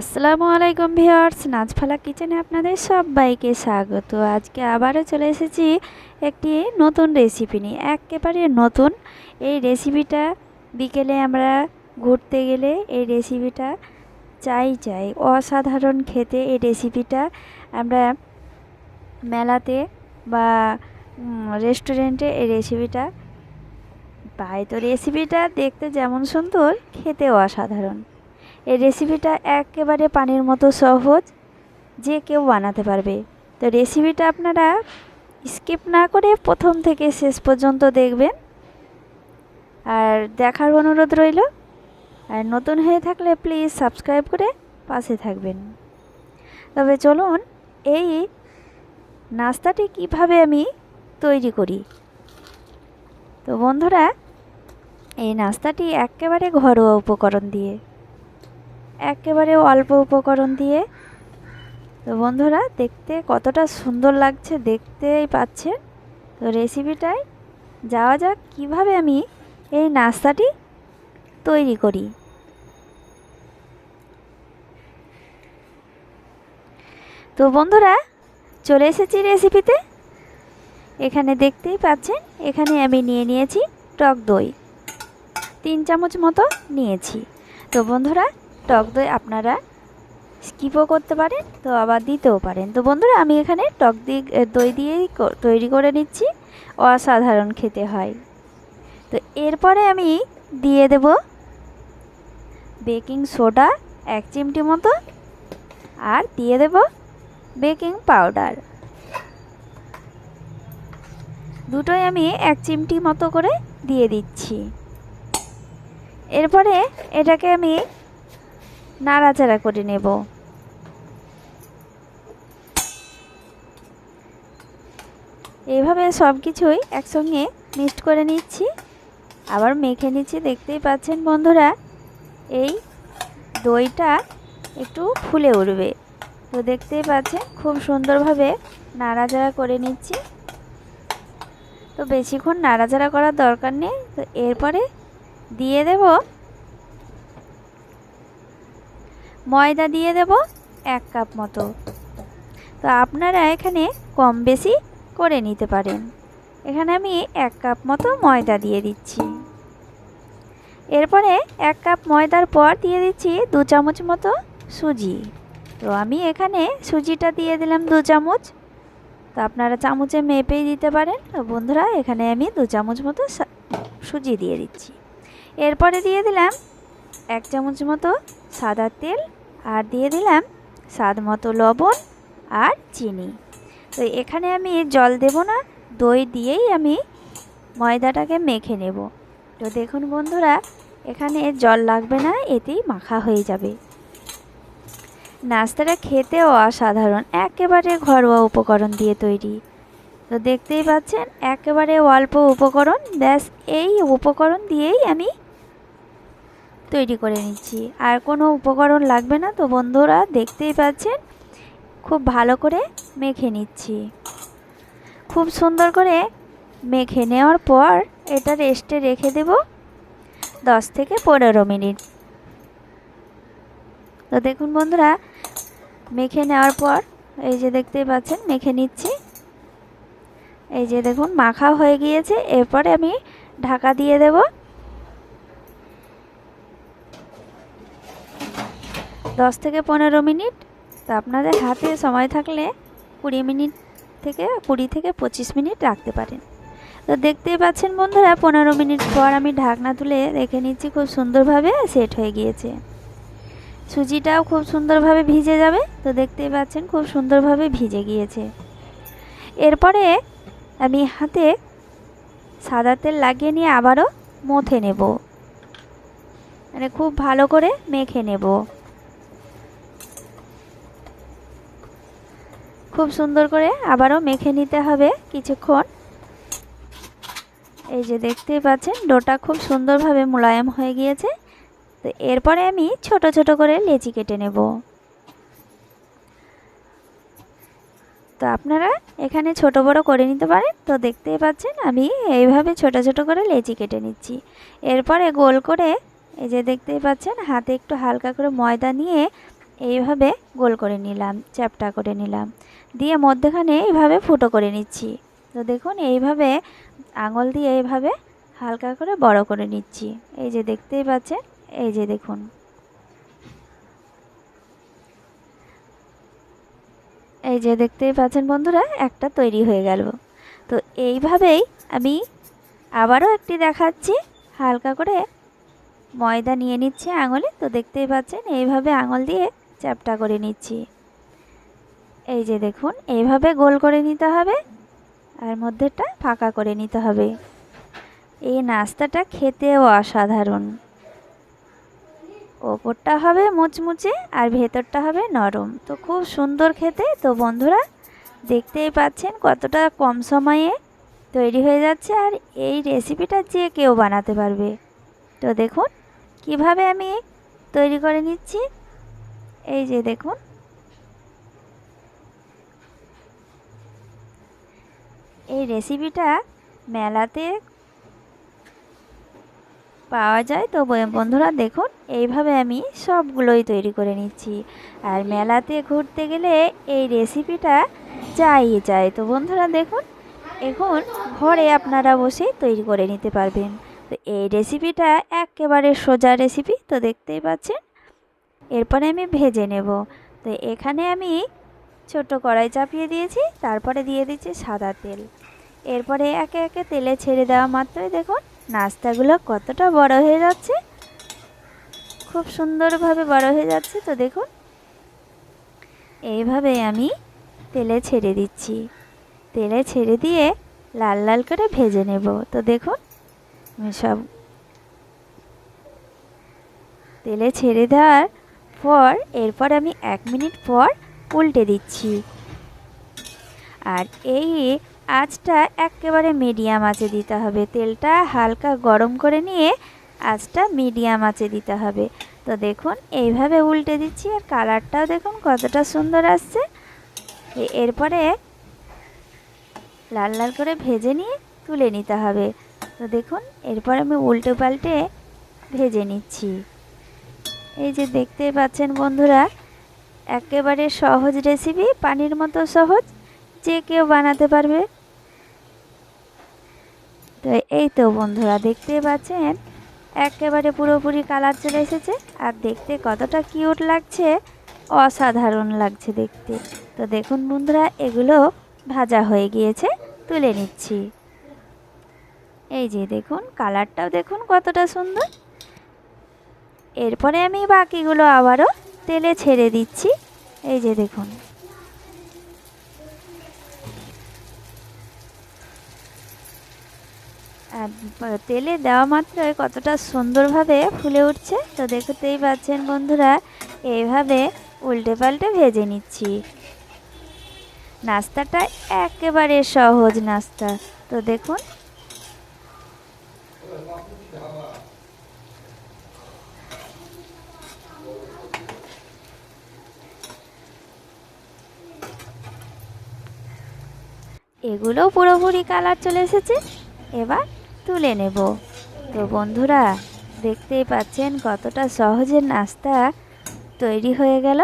আসসালামু আলাইকুম ভিউয়ার্স নাচফালা কিচেনে আপনাদের সবাইকে স্বাগত। আজকে আবারও চলে এসেছি একটি নতুন রেসিপি নিয়ে। একেবারে নতুন। এই রেসিপিটা বিকেলে আমরা ঘুরতে গেলে এই রেসিপিটা চাই চাই। অসাধারণ খেতে এই রেসিপিটা আমরা মেলাতে বা রেস্টুরেন্টে এই রেসিপিটা পাই। তো রেসিপিটা দেখতে যেমন সুন্দর, খেতেও অসাধারণ। এই রেসিপিটা একেবারে পানির মতো সহজ যে কেউ বানাতে পারবে। তো রেসিপিটা আপনারা স্কিপ না করে প্রথম থেকে শেষ পর্যন্ত দেখবেন। আর দেখার অনুরোধ রইল, আর নতুন হয়ে থাকলে প্লিজ সাবস্ক্রাইব করে পাশে থাকবেন। তবে চলুন, এই নাস্তাটি কীভাবে আমি তৈরি করি? তো বন্ধুরা, এই নাস্তাটি একেবারে ঘরোয়া উপকরণ দিয়ে। একেবারে অল্প উপকরণ দিয়ে। তো বন্ধুরা, দেখতে কতটা সুন্দর লাগছে, দেখতেই পাচ্ছেন। তো রেসিপিটায় যাওয়া যাক, কীভাবে আমি এই নাস্তাটি তৈরি করি। তো বন্ধুরা, চলে এসেছি রেসিপিতে এখানে দেখতেই পাচ্ছেন, এখানে আমি নিয়ে নিয়েছি টক দই। তিন চামচ মতো নিয়েছি। তো বন্ধুরা টক দই আপনারা স্কিপও করতে পারেন, তো আবার দিতেও পারেন। তো বন্ধুরা, আমি এখানে টক দিয়ে দই দিয়েই তৈরি করে নিচ্ছি। অসাধারণ খেতে হয়। তো এরপরে আমি দিয়ে দেব বেকিং সোডা এক চিমটি মতো আর দিয়ে দেব বেকিং পাউডার। দুটোই আমি এক চিমটি মতো করে দিয়ে দিচ্ছি। এরপরে এটাকে আমি নাড়াচাড়া করে নেব। এইভাবে সব কিছুই একসঙ্গে মিক্সড করে নিচ্ছি। আবার মেখে নিচ্ছি। দেখতেই পাচ্ছেন বন্ধুরা, এই দইটা একটু ফুলে উঠবে। তো দেখতেই পাচ্ছেন, খুব সুন্দরভাবে নাড়াচাড়া করে নিচ্ছি। তো বেশিক্ষণ নাড়াচাড়া করার দরকার নেই। তো এরপরে দিয়ে দেব ময়দা দিয়ে দেব এক কাপ মতো। তো আপনারা এখানে কম বেশি করে নিতে পারেন। এখানে আমি এক কাপ মতো ময়দা দিয়ে দিচ্ছি। এরপরে এক কাপ ময়দার পর দিয়ে দিচ্ছি দু চামচ মতো সুজি। তো আমি এখানে সুজিটা দিয়ে দিলাম দু চামচ। তো আপনারা চামচে মেপেই দিতে পারেন। তো বন্ধুরা, এখানে আমি দু চামচ মতো সুজি দিয়ে দিচ্ছি। এরপরে দিয়ে দিলাম এক চামচ মতো সাদা তেল আর দিয়ে দিলাম স্বাদ মতো লবণ আর চিনি। তো এখানে আমি জল দেব না, দই দিয়েই আমি ময়দাটাকে মেখে নেব। তো দেখুন বন্ধুরা, এখানে জল লাগবে না, এতেই মাখা হয়ে যাবে। নাস্তাটা খেতেও অসাধারণ, একেবারে ঘরোয়া উপকরণ দিয়ে তৈরি। তো দেখতেই পাচ্ছেন, একেবারে অল্প উপকরণ, ব্যাস এই উপকরণ দিয়েই আমি তৈরি করে নিচ্ছি। আর কোনো উপকরণ লাগবে না তো বন্ধুরা, দেখতেই পাচ্ছেন? খুব ভালো করে মেখে নিচ্ছি। খুব সুন্দর করে মেখে নেওয়ার পর এটা রেস্টে রেখে দেব দশ থেকে পনেরো মিনিট। তো দেখুন বন্ধুরা, মেখে নেওয়ার পর এই যে দেখতেই পাচ্ছেন, মেখে নিচ্ছি। এই যে দেখুন, মাখা হয়ে গিয়েছে, এরপরে আমি ঢাকা দিয়ে দেবো। দশ থেকে পনেরো মিনিট। তো আপনাদের হাতে সময় থাকলে কুড়ি মিনিট থেকে কুড়ি থেকে পঁচিশ মিনিট রাখতে পারেন। তো দেখতেই পাচ্ছেন বন্ধুরা, পনেরো মিনিট পর আমি ঢাকনা তুলে রেখে নিচ্ছি, খুব সুন্দরভাবে সেট হয়ে গিয়েছে। সুজিটাও খুব সুন্দরভাবে ভিজে যাবে, তো দেখতেই পাচ্ছেন খুব সুন্দরভাবে ভিজে গিয়েছে। এরপরে আমি হাতে সাদা তেল লাগিয়ে নিয়ে আবারও মথে নেব। মানে খুব ভালো করে মেখে নেব। খুব সুন্দর করে আবারও মেখে নিতে হবে কিছুক্ষণ। এই যে দেখতেই পাচ্ছেন, ডোটা খুব সুন্দরভাবে মোলায়েম হয়ে গিয়েছে। তো এরপরে আমি ছোট ছোট করে লেচি কেটে নেব। তো আপনারা এখানে ছোট বড় করে নিতে পারেন। তো দেখতেই পাচ্ছেন, আমি এইভাবে ছোট ছোট করে লেচি কেটে নিচ্ছি। এরপরে গোল করে, এই যে দেখতেই পাচ্ছেন, হাতে একটু হালকা করে ময়দা নিয়ে এইভাবে গোল করে নিলাম, চ্যাপটা করে নিলাম। দিয়ে মধ্যেখানে এইভাবে ফুটো করে নিচ্ছি। তো দেখুন, এইভাবে আঙুল দিয়ে এইভাবে হালকা করে বড় করে নিচ্ছি। এই যে দেখতেই পাচ্ছেন, এই যে দেখুন। এই যে দেখতেই পাচ্ছেন বন্ধুরা, একটা তৈরি হয়ে গেল। তো এইভাবেই আমি আবারও একটি দেখাচ্ছি। হালকা করে ময়দা নিয়ে নিচ্ছি আঙুলে। তো দেখতেই পাচ্ছেন, এইভাবে আঙুল দিয়ে চ্যাপটা করে নিচ্ছি। এই যে দেখুন, এইভাবে গোল করে নিতে হবে আর মধ্যেটা ফাঁকা করে নিতে হবে। এই নাস্তাটা খেতেও অসাধারণ। ওপরটা হবে মুচমুচে আর ভেতরটা হবে নরম। তো খুব সুন্দর খেতে। তো বন্ধুরা, দেখতেই পাচ্ছেন কতটা কম সময়ে তৈরি হয়ে যাচ্ছে আর এই রেসিপিটা যে কেউ বানাতে পারবে। তো দেখুন, কীভাবে আমি তৈরি করে নিচ্ছি। এই যে দেখুন। এই রেসিপিটা মেলাতে পাওয়া যায়। তো বন্ধুরা, দেখুন, এইভাবে আমি সবগুলোই তৈরি করে নিচ্ছি। আর মেলাতে ঘুরতে গেলে এই রেসিপিটা চাই যায়। তো বন্ধুরা, দেখুন, এখন ঘরে আপনারা বসেই তৈরি করে নিতে পারবেন। তো এই রেসিপিটা একেবারে সোজা রেসিপি তো দেখতেই পাচ্ছেন। এরপরে আমি ভেজে নেব। তো এখানে আমি ছোট কড়াই চাপিয়ে দিয়েছি, তারপরে দিয়ে দিচ্ছি সাদা তেল। এরপরে একে একে তেলে ছেড়ে দেওয়া মাত্রই দেখুন নাস্তাগুলো কতটা বড় হয়ে যাচ্ছে। খুব সুন্দরভাবে বড় হয়ে যাচ্ছে তো দেখুন। এইভাবে আমি তেলে ছেড়ে দিচ্ছি। তেলে ছেড়ে দিয়ে লাল লাল করে ভেজে নেব। তো দেখুন আমি সব তেলে ছেড়ে দেওয়ার পর, এরপর আমি এক মিনিট পর উল্টে দিচ্ছি। আর এই আঁচটা একেবারে মিডিয়াম আঁচে দিতে হবে। তেলটা হালকা গরম করে নিয়ে আঁচটা মিডিয়াম আঁচে দিতে হবে। তো দেখুন, এইভাবে উল্টে দিচ্ছি আর কালারটাও দেখুন কতটা সুন্দর আসছে। এরপরে লাল লাল করে ভেজে নিয়ে তুলে নিতে হবে। তো দেখুন, এরপর আমি উল্টে পাল্টে ভেজে নিচ্ছি। এই যে দেখতে পাচ্ছেন বন্ধুরা, একেবারে সহজ রেসিপি পানির মতো সহজ, যে কেউ বানাতে পারবে। তো এই তো বন্ধুরা দেখতে পাচ্ছেন, একেবারে পুরোপুরি কালার চলে এসেছে। আর দেখতে কতটা কিউট লাগছে, অসাধারণ লাগছে দেখতে। তো দেখুন বন্ধুরা, এগুলো ভাজা হয়ে গিয়েছে, তুলে নিচ্ছি। এই যে দেখুন, কালারটাও দেখুন কতটা সুন্দর। এরপরে আমি বাকিগুলো আবারও তেলে ছেড়ে দিচ্ছি। এই যে দেখুন। তেলে দেওয়া মাত্রই কতটা সুন্দরভাবে ফুলে উঠছে, তো দেখতেই পাচ্ছেন বন্ধুরা এইভাবে উল্টে পাল্টে ভেজে নিচ্ছি। নাস্তাটা একেবারে সহজ নাস্তা, তো দেখুন। এগুলো পুরোপুরি কালার চলে এসেছে। এবার তুলে নেব। তো বন্ধুরা, দেখতেই পাচ্ছেন কতটা সহজে নাস্তা তৈরি হয়ে গেল।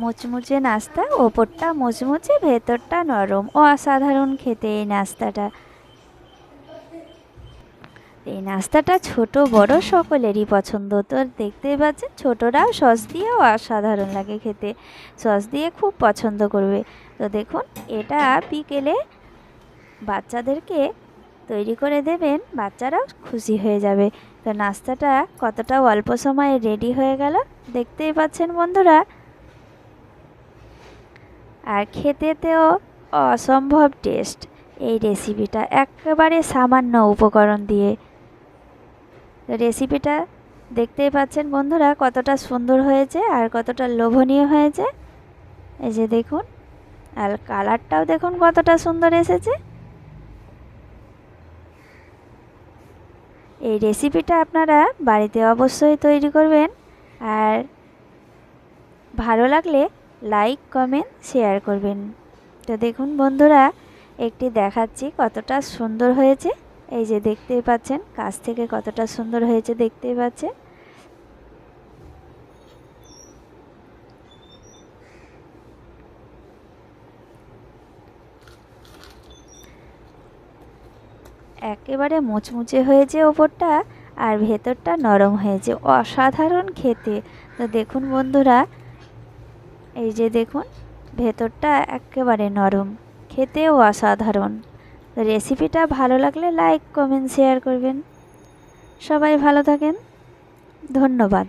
মুচমুচে নাস্তা, ওপরটা মুচমুচে, ভেতরটা নরম। অসাধারণ খেতে এই নাস্তাটা। এই নাস্তাটা ছোট, বড় সকলেরই পছন্দ। তো দেখতেই পাচ্ছেন ছোটরাও সস দিয়েও অসাধারণ লাগে খেতে। সস দিয়ে খুব পছন্দ করবে। তো দেখুন, এটা বিকেলে বাচ্চাদেরকে তৈরি করে দেবেন, বাচ্চারাও খুশি হয়ে যাবে। তো নাস্তাটা কতটা অল্প সময়ে রেডি হয়ে গেল, দেখতেই পাচ্ছেন বন্ধুরা। আর খেতেতেও অসম্ভব টেস্ট, এই রেসিপিটা একেবারে সামান্য উপকরণ দিয়ে। রেসিপিটা দেখতেই পাচ্ছেন বন্ধুরা কতটা সুন্দর হয়েছে আর কতটা লোভনীয় হয়েছে। এই যে দেখুন, আর কালারটাও দেখুন কতটা সুন্দর এসেছে। এই রেসিপিটা আপনারা বাড়িতে অবশ্যই তৈরি করবেন আর ভালো লাগলে লাইক কমেন্ট শেয়ার করবেন। তো দেখুন বন্ধুরা, একটি দেখাচ্ছি কতটা সুন্দর হয়েছে। এই যে দেখতেই পাচ্ছেন, কাছ থেকে কতটা সুন্দর হয়েছে দেখতেই পাচ্ছেন। একেবারে মুচমুচে হয়েছে ওপরটা আর ভেতরটা নরম হয়েছে, অসাধারণ খেতে। তো দেখুন বন্ধুরা, এই যে দেখুন, ভেতরটা একেবারে নরম, খেতেও অসাধারণ। রেসিপিটা ভালো লাগলে লাইক কমেন্ট শেয়ার করবেন। সবাই ভালো থাকেন। ধন্যবাদ।